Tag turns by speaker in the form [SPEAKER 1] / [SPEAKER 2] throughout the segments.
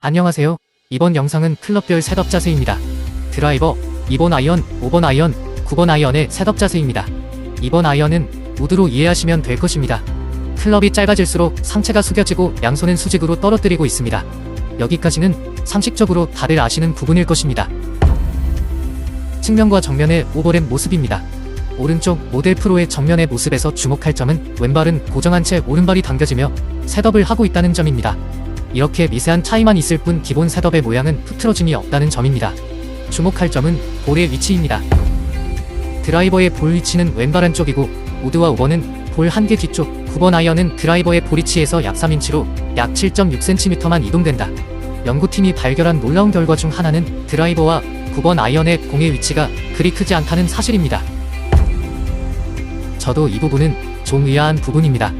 [SPEAKER 1] 안녕하세요. 이번 영상은 클럽별 셋업 자세입니다. 드라이버, 2번 아이언, 5번 아이언, 9번 아이언의 셋업 자세입니다. 2번 아이언은 우드로 이해하시면 될 것입니다. 클럽이 짧아질수록 상체가 숙여지고 양손은 수직으로 떨어뜨리고 있습니다. 여기까지는 상식적으로 다들 아시는 부분일 것입니다. 측면과 정면의 오버랩 모습입니다. 오른쪽 모델 프로의 정면의 모습에서 주목할 점은 왼발은 고정한 채 오른발이 당겨지며 셋업을 하고 있다는 점입니다. 이렇게 미세한 차이만 있을 뿐 기본 셋업의 모양은 흐트러짐이 없다는 점입니다. 주목할 점은 볼의 위치입니다. 드라이버의 볼 위치는 왼발 한쪽이고 우드와 5번은 볼한 개 뒤쪽, 9번 아이언은 드라이버의 볼 위치에서 약 3인치로 약 7.6cm만 이동된다. 연구팀이 발견한 놀라운 결과 중 하나는 드라이버와 9번 아이언의 공의 위치가 그리 크지 않다는 사실입니다. 저도 이 부분은 좀 의아한 부분입니다.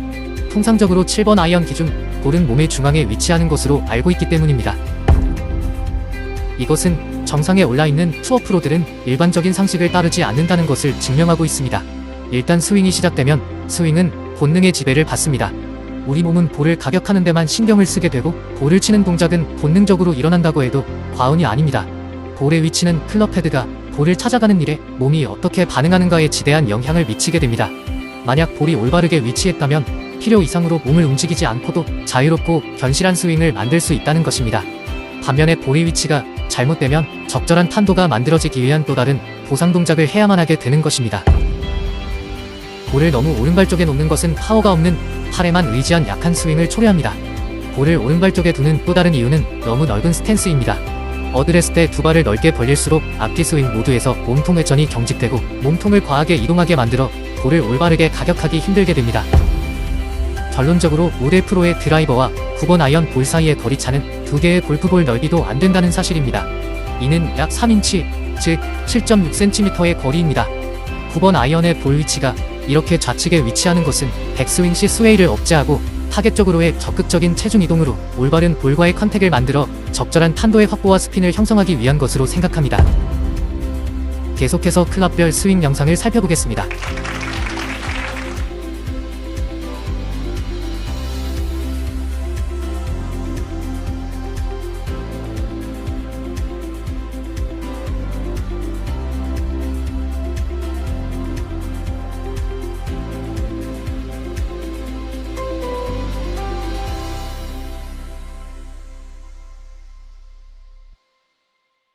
[SPEAKER 1] 통상적으로 7번 아이언 기준 볼은 몸의 중앙에 위치하는 것으로 알고 있기 때문입니다. 이것은 정상에 올라 있는 투어 프로들은 일반적인 상식을 따르지 않는다는 것을 증명하고 있습니다. 일단 스윙이 시작되면 스윙은 본능의 지배를 받습니다. 우리 몸은 볼을 가격하는 데만 신경을 쓰게 되고 볼을 치는 동작은 본능적으로 일어난다고 해도 과언이 아닙니다. 볼의 위치는 클럽 헤드가 볼을 찾아가는 일에 몸이 어떻게 반응하는가에 지대한 영향을 미치게 됩니다. 만약 볼이 올바르게 위치했다면 필요 이상으로 몸을 움직이지 않고도 자유롭고 견실한 스윙을 만들 수 있다는 것입니다. 반면에 볼의 위치가 잘못되면 적절한 탄도가 만들어지기 위한 또 다른 보상 동작을 해야만 하게 되는 것입니다. 볼을 너무 오른발 쪽에 놓는 것은 파워가 없는 팔에만 의지한 약한 스윙을 초래합니다. 볼을 오른발 쪽에 두는 또 다른 이유는 너무 넓은 스탠스입니다. 어드레스 때 두 발을 넓게 벌릴수록 앞뒤 스윙 모두에서 몸통 회전이 경직되고 몸통을 과하게 이동하게 만들어 볼을 올바르게 가격하기 힘들게 됩니다. 결론적으로 모델 프로의 드라이버와 9번 아이언 볼 사이의 거리차는 두 개의 골프볼 넓이도 안 된다는 사실입니다. 이는 약 3인치, 즉 7.6cm의 거리입니다. 9번 아이언의 볼 위치가 이렇게 좌측에 위치하는 것은 백스윙 시 스웨이를 억제하고 타겟 쪽으로의 적극적인 체중 이동으로 올바른 볼과의 컨택을 만들어 적절한 탄도의 확보와 스핀을 형성하기 위한 것으로 생각합니다. 계속해서 클럽별 스윙 영상을 살펴보겠습니다.